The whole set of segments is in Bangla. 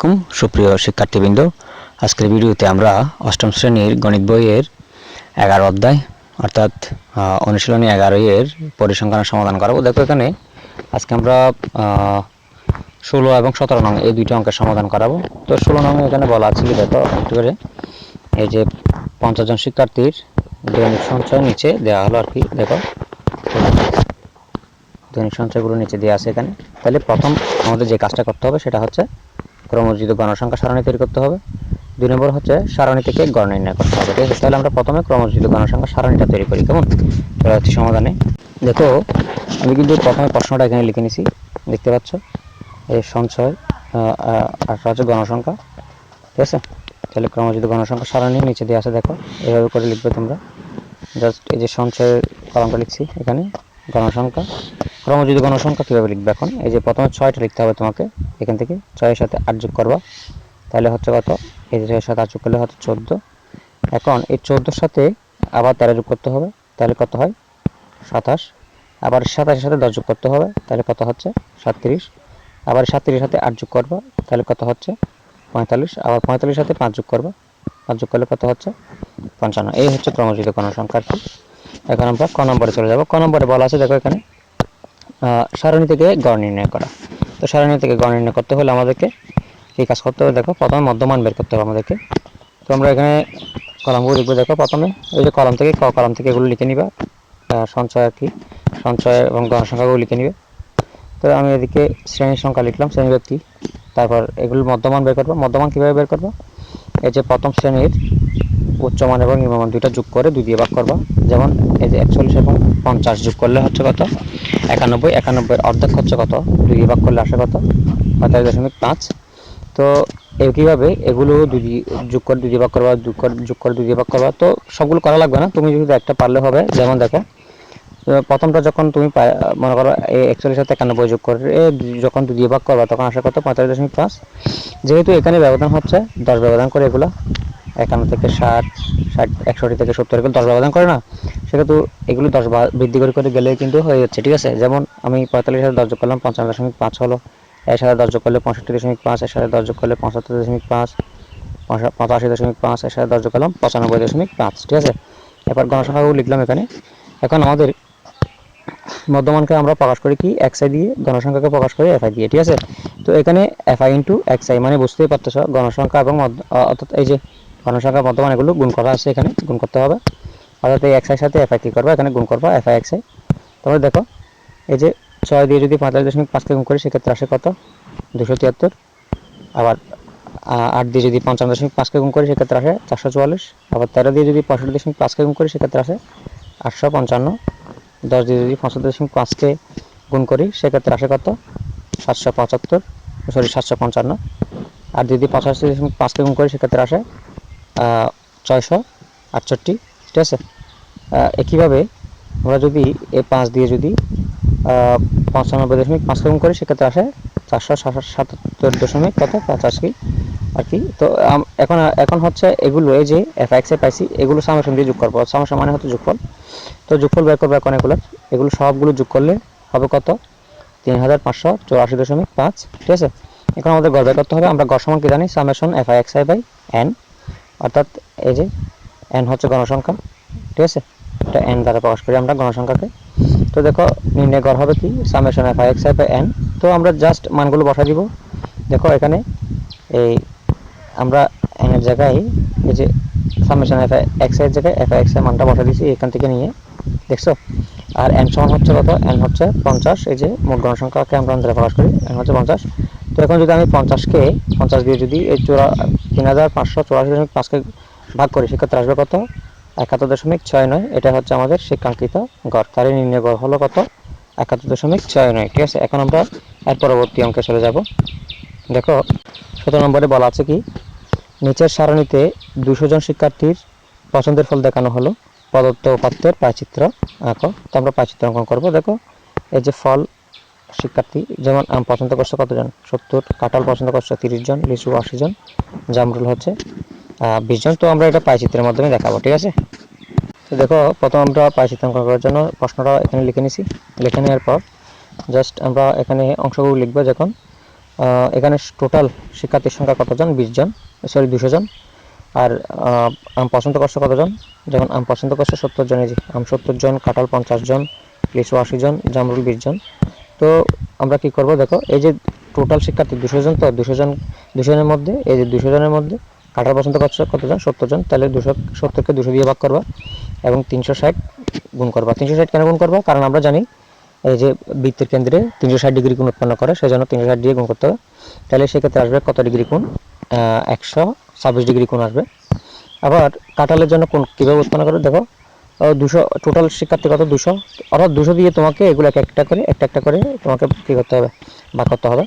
আলাইকুম, সুপ্রিয় শিক্ষার্থীবৃন্দ। আজকের ভিডিওতে আমরা অষ্টম শ্রেণির গণিত বইয়ের এগারো অধ্যায়, অর্থাৎ অনুশীলনী এগারো এর পরিসংখ্যানের সমাধান করাবো। দেখো এখানে আজকে আমরা ষোলো এবং সতেরো নং এই দুইটা অঙ্কের সমাধান করাবো। তো ষোলো নং এখানে বলা আছে কি দেখো, একটু করে। এই যে পঞ্চাশ জন শিক্ষার্থীর দৈনিক সঞ্চয় নিচে দেওয়া হলো আর কি, দেখো। দৈনিক সঞ্চয়গুলো নিচে দেওয়া আছে এখানে। তাহলে প্রথম আমাদের যে কাজটা করতে হবে সেটা হচ্ছে ক্রমজিত গণসংখ্যা সারণী তৈরি করতে হবে। দুই নম্বর হচ্ছে সারণী থেকে গড় নির্ণয় করতে হবে। ঠিক আছে, তাহলে আমরা প্রথমে ক্রমজিত গণসংখ্যা সারণীটা তৈরি করি, কেমন? চলে যাচ্ছি সমাধানে। দেখো, আমি কিন্তু প্রথমে প্রশ্নটা এখানে লিখে নিছি, দেখতে পাচ্ছ? এই সঞ্চয় আর হচ্ছে গণসংখ্যা। ঠিক আছে? তাহলে ক্রমজিত গণসংখ্যা সারণী নিচে দিয়ে আছে, দেখো, এভাবে করে লিখবে তোমরা। জাস্ট এই যে সঞ্চয়ের কলমটা লিখছি এখানে, গণসংখ্যা। ক্রমজিত গণসংখ্যা কীভাবে লিখবে এখন? এই যে প্রথমে ছয়টা লিখতে হবে তোমাকে। এখান থেকে ছয়ের সাথে আট যোগ করবা। তাহলে হচ্ছে কত? এই যে ছয়ের সাথে আট যোগ করলে হচ্ছে চোদ্দ। এখন এই চোদ্দোর সাথে আবার তেরো যোগ করতে হবে। তাহলে কত হয়? সাতাশ। আবার সাতাশের সাথে দশ যোগ করতে হবে। তাহলে কত হচ্ছে? সাতত্রিশ। আবার সাতত্রিশের সাথে আট যোগ করবা। তাহলে কত হচ্ছে? পঁয়তাল্লিশ। আবার পঁয়তাল্লিশের সাথে পাঁচ যোগ করবা। পাঁচ যোগ করলে কত হচ্ছে? পঞ্চান্ন। এই হচ্ছে ক্রমজিত গণসংখ্যা আর কি। এখন আমরা ক নম্বরে চলে যাব। ক নম্বরে বলা আছে, দেখো এখানে। সারণী থেকে গড় নির্ণয় করা। তো সারণী থেকে গড় নির্ণয় করতে হলে আমাদেরকে কী কাজ করতে হবে? দেখো, প্রথমে মধ্যমান বের করতে হবে আমাদেরকে। তো আমরা এখানে কলমগুলো লিখব। দেখো, প্রথমে ওই যে কলম থেকে ক, কলম থেকে এগুলো লিখে নিবা। সঞ্চয় আর কি? সঞ্চয় এবং গণসংখ্যাগুলো লিখে নিবে। তো আমি এদিকে শ্রেণির সংখ্যা লিখলাম, শ্রেণি ব্যক্তি তারপর এগুলো মধ্যমান বের করব। মধ্যমান কীভাবে বের করব? এই যে প্রথম শ্রেণির উচ্চমান এবং নিম্নমান দুইটা যোগ করে দুই দিয়ে ভাগ করবা। যেমন এই যে একচল্লিশ এবং পঞ্চাশ যোগ করলে হচ্ছে কত? একানব্বই। একানব্বই অর্ধেক হচ্ছে কত? দুই দিয়ে ভাগ করলে আসে কত? পঁয়তাল্লিশ দশমিক পাঁচ। তো একইভাবে এগুলো দিয়ে- যোগ করে দুই দিয়ে ভাগ করবা, যোগ করে যোগ করে দুই দিয়ে ভাগ করবা, তো সবগুলো করা লাগবে না। তুমি যদি একটা পারলে হবে। যেমন দেখো প্রথমটা যখন তুমি মনে করো এই একচল্লিশ সাথে একানব্বই যোগ করে যখন দুই দিয়ে ভাগ করবা, তখন আসে কত? পঁয়তাল্লিশ দশমিক পাঁচ। যেহেতু এখানে ব্যবধান হচ্ছে, দশ ব্যবধান করে এগুলো একান্ন থেকে ষাট ষাট, একষট্টি থেকে সত্তর এগুলো দশ ব্যবধান করে না সেক্ষেত্রে এগুলো দশ বৃদ্ধি করে করে গেলে কিন্তু হয়ে যাচ্ছে, ঠিক আছে? যেমন আমি পঁয়তাল্লিশ হাজার দশ যোগ করলাম, পঞ্চান্ন দশমিক পাঁচ হলো। এর সাথে দশ যোগ করলে পঁয়ষট্টি দশমিক পাঁচ এর সাথে দশ যোগ করলে পঁচাত্তর দশমিক পাঁচ পঁচাশি দশমিক পাঁচ এর সাথে দশ যোগ করলাম পঁচানব্বই দশমিক পাঁচ, ঠিক আছে? এবার গণসংখ্যাগুলো লিখলাম এখানে। এখন আমাদের মধ্যমানকে আমরা প্রকাশ করি কি? এক্স আই দিয়ে, গণসংখ্যাকে প্রকাশ করি এফ আই দিয়ে, ঠিক আছে? তো এখানে F I into X I মানে বুঝতেই পারতেছ গণসংখ্যা এবং অর্থাৎ এই যে গণসংখ্যা মধ্যমান এগুলো গুণ করা আছে এখানে, গুণ করতে হবে। অর্থাৎ এই এক্স আই সাথে এফ আই কী করবা? এখানে গুণ করবা এফ আই এক্স আই তারপরে দেখো, এই যে ছয় দিয়ে যদি পঁয়তাল্লিশ দশমিক পাঁচকে গুণ করি, সেক্ষেত্রে আসে কত? দুশো তিয়াত্তর। আবার আট দিয়ে যদি পঞ্চান্ন দশমিক পাঁচকে গুণ করি, সেক্ষেত্রে আসে চারশো চুয়াল্লিশ। আবার তেরো দিয়ে যদি পঁয়ষট্টি দশমিক পাঁচকে গুণ করি, সেক্ষেত্রে আসে আটশো পঞ্চান্ন। দশ দিয়ে যদি পঁচাত্তর দশমিক পাঁচকে গুণ করি, সেক্ষেত্রে আসে কত? সাতশো পঁচাত্তর, সরি, সাতশো পঞ্চান্ন। আর যদি পঁচাশি দশমিক পাঁচকে গুণ করি, সেক্ষেত্রে আসে ছয়শো আটষট্টি, ঠিক আছে? একইভাবে আমরা যদি এ পাঁচ দিয়ে যদি পঁচানব্বই দশমিক পাঁচকে গুণ করি, সেক্ষেত্রে আসে চারশো সাতাত্তর দশমিক কত? পঁচাশি আর কি। তো এখন এখন হচ্ছে এগুলো এই যে এফ এক্সে পাইছি, এগুলো সামেশন দিয়ে যোগ করব। সামেশন মানে হচ্ছে যোগফল। তো যোগফল বের করব এখন এগুলো এগুলো সবগুলো যোগ করলে হবে কত? তিন হাজার পাঁচশো চৌরাশি দশমিক পাঁচ, ঠিক আছে? এখন আমাদের গড় বের করতে হবে। আমরা গড় সমান কি জানি? Summation F I X I by N অর্থাৎ এই যে এন হচ্ছে গণসংখ্যা ঠিক আছে? এটা এন দ্বারা প্রকাশ করি আমরা গণসংখ্যাকে তো দেখো, নির্ণয় গড় হবে কি? Summation F X by N তো আমরা জাস্ট মানগুলো বসা দিব। দেখো, এখানে এই আমরা এন এর জায়গায় এই যে সামেশন এফ এক্সের জায়গায় এফ এক্সের মানটা বসা দিয়েছি এখান থেকে নিয়ে, দেখছ? আর এন সমান হচ্ছে কত? এন হচ্ছে পঞ্চাশ। এই যে মোট গণসংখ্যাকে আমরা প্রকাশ করি এন হচ্ছে পঞ্চাশ। তো এখন যদি আমি পঞ্চাশকে, পঞ্চাশ দিয়ে যদি এই চোরা তিন হাজার পাঁচশো চৌরাশি দশমিক পাঁচকে ভাগ করি, সেক্ষেত্রে আসবে কত? একাত্তর দশমিক ছয় নয়। এটা হচ্ছে আমাদের শিক্ষাঙ্কিত গড়। তার নির্ণয় গড় হলো কত? একাত্তর দশমিক ছয় নয়। ঠিক আছে? এখন আমরা এর পরবর্তী অঙ্কে চলে যাব। দেখো, সতেরো নম্বরে বলা আছে কি? নিচের সারণীতে দুশো জন শিক্ষার্থীর পছন্দের ফল দেখানো হলো। প্রদত্ত উপাত্তের পায়চিত্র আঁকো। তো আমরা পায়চিত্র অঙ্কন করব। দেখো, এই যে ফল শিক্ষার্থী, যেমন, আম, পছন্দ করছে কতজন? সত্তর কাঁঠাল পছন্দ করছে তিরিশ জন, লিচু আশি জন, জামরুল হচ্ছে বিশ জন। তো আমরা এটা পায়চিত্রের মাধ্যমে দেখাবো, ঠিক আছে? তো দেখো, প্রথম আমরা পায়চিত্র অঙ্কন করার জন্য প্রশ্নটা এখানে লিখে নিছি। লিখে নেওয়ার পর জাস্ট আমরা এখানে অংশগুলো লিখব যখন এখানে টোটাল শিক্ষার্থীর সংখ্যা কতজন? বিশ জন সরি দুশো জন। আর আম, পছন্দ করছে কতজন? যেমন, আম, পছন্দ করছে সত্তর জন, এই যে, আম, সত্তর জন কাঁঠাল পঞ্চাশ জন, লিচু আশি জন, জামরুল বিশ জন। তো আমরা কি করব? দেখো, এই যে টোটাল শিক্ষার্থী দুশো জন, তো দুশো জন, দুশো জনের মধ্যে, এই যে দুশো জনের মধ্যে কাঁঠাল পছন্দ করছে কতজন? সত্তর জন। তাহলে দুশো, সত্তরকে দুশো দিয়ে ভাগ করবা এবং তিনশো ষাট গুণ করবা। তিনশো ষাট কেন গুণ করবা? কারণ আমরা জানি এই যে বৃত্তের কেন্দ্রে তিনশো ষাট ডিগ্রি কোণ উৎপন্ন করে, সেজন্য তিনশো ষাট দিয়ে গুণ করতে হবে। তাহলে সেক্ষেত্রে আসবে কত ডিগ্রি কোণ? একশো ছাব্বিশ ডিগ্রি কোণ আসবে। আবার কাঁঠালের জন্য কোন কীভাবে উৎপন্ন করে দেখো দুশো টোটাল শিক্ষার্থী কত? দুশো। অর্থাৎ দুশো দিয়ে তোমাকে এগুলো এক একটা করে, একটা একটা করে তোমাকে কী করতে হবে? ভাগ করতে হবে।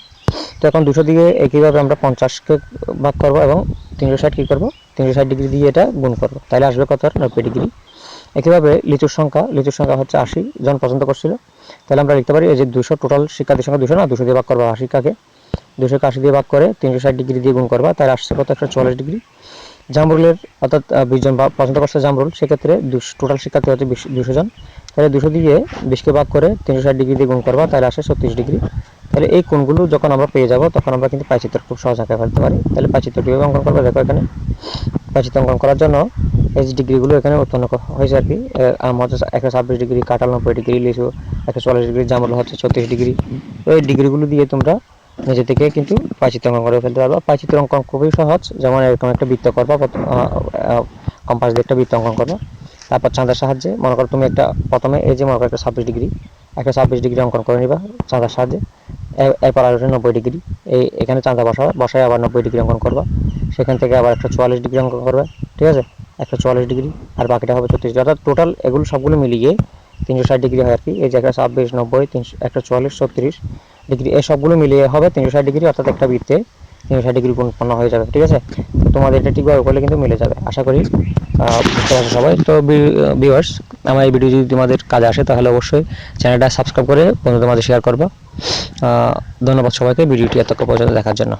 তো এখন দুশো দিয়ে একইভাবে আমরা পঞ্চাশকে ভাগ করব এবং তিনশো ষাট কী করব? তিনশো ষাট ডিগ্রি দিয়ে এটা গুণ করব। তাহলে আসবে কত? নব্বই ডিগ্রি। একইভাবে লিচুর সংখ্যা লিচুর সংখ্যা হচ্ছে আশি জন পছন্দ করছিল। তাহলে আমরা লিখতে পারি এই যে দুশো টোটাল শিক্ষার্থীর সংখ্যা দুশো না, দুশো দিয়ে ভাগ করব আশি কাকে দুশোকে আশি দিয়ে ভাগ করে তিনশো ষাট ডিগ্রি দিয়ে গুণ করবা, তাহলে আসছে কত? একশো চল্লিশ ডিগ্রি। জামরুলের অর্থাৎ আহ, বিশ জন বা পছন্দ করছে জামরুল সেক্ষেত্রে টোটাল শিক্ষার্থী হচ্ছে দুশো জন। তাহলে দুশো দিয়ে বিশকে ভাগ করে তিনশো ষাট ডিগ্রি দিয়ে গুণ করবা তাহলে আসে ছত্রিশ ডিগ্রি। তাহলে এই কোণগুলো যখন আমরা পেয়ে যাব তখন আমরা কিন্তু পাইচিত্র খুব সহজ আঁকা ফেলতে পারি। তাহলে পাইচিত্র কীভাবে অঙ্কন করব দেখো এখানে। পাইচিত্র অঙ্কন করার জন্য এই ডিগ্রিগুলো এখানে উৎপন্ন হয়েছে আর কি আহ, আম হচ্ছে একশো ছাব্বিশ ডিগ্রি কাঁঠাল নব্বই ডিগ্রি লিচু একশো চল্লিশ ডিগ্রি জামরুল হচ্ছে ছত্রিশ ডিগ্রি। এই ডিগ্রিগুলো দিয়ে তোমরা নিজে থেকে কিন্তু পাইচিত্র অঙ্কন করে ফেলতে পারবা। পাইচিত্র অঙ্কন খুবই সহজ। যেমন এরকম একটা বৃত্ত করবা কম্পাস দিয়ে একটা বৃত্ত অঙ্কন করবা। তারপর চাঁদার সাহায্যে মনে করো তুমি একটা, প্রথমে এই যে মনে করো একটা ছাব্বিশ ডিগ্রি, একটা ছাব্বিশ ডিগ্রি অঙ্কন করে নিবা চাঁদার সাহায্যে। এরপর আসবে নব্বই ডিগ্রি। এই, এখানে চাঁদা বসাবে, বসায় আবার নব্বই ডিগ্রি অঙ্কন করবা। সেখান থেকে আবার একশো চুয়াল্লিশ ডিগ্রি অঙ্কন করবে, ঠিক আছে? একশো চুয়াল্লিশ ডিগ্রি, আর বাকিটা হবে ছত্রিশ অর্থাৎ টোটাল এগুলো সবগুলো মিলিয়ে তিনশো ষাট ডিগ্রি হয় আর কি। এই যে একটা ছাব্বিশ, নব্বই, তিনশো একশো চুয়াল্লিশ, ছত্রিশ ডিগ্রি এই সবগুলো মিলিয়ে হবে তিনশো ষাট ডিগ্রি, অর্থাৎ একটা বৃত্তে তিনশো ষাট ডিগ্রি উৎপন্ন হয়ে যাবে, ঠিক আছে? তো তোমাদের এটা ঠিকভাবে করলে কিন্তু মিলে যাবে, আশা করি। সবাই? তো ভিউয়ার্স আমার এই ভিডিও যদি তোমাদের কাজে আসে, তাহলে অবশ্যই চ্যানেলটা সাবস্ক্রাইব করে বন্ধুদের তোমাদের শেয়ার করব। ধন্যবাদ সবাইকে ভিডিওটি এতক্ষণ পর্যন্ত দেখার জন্য।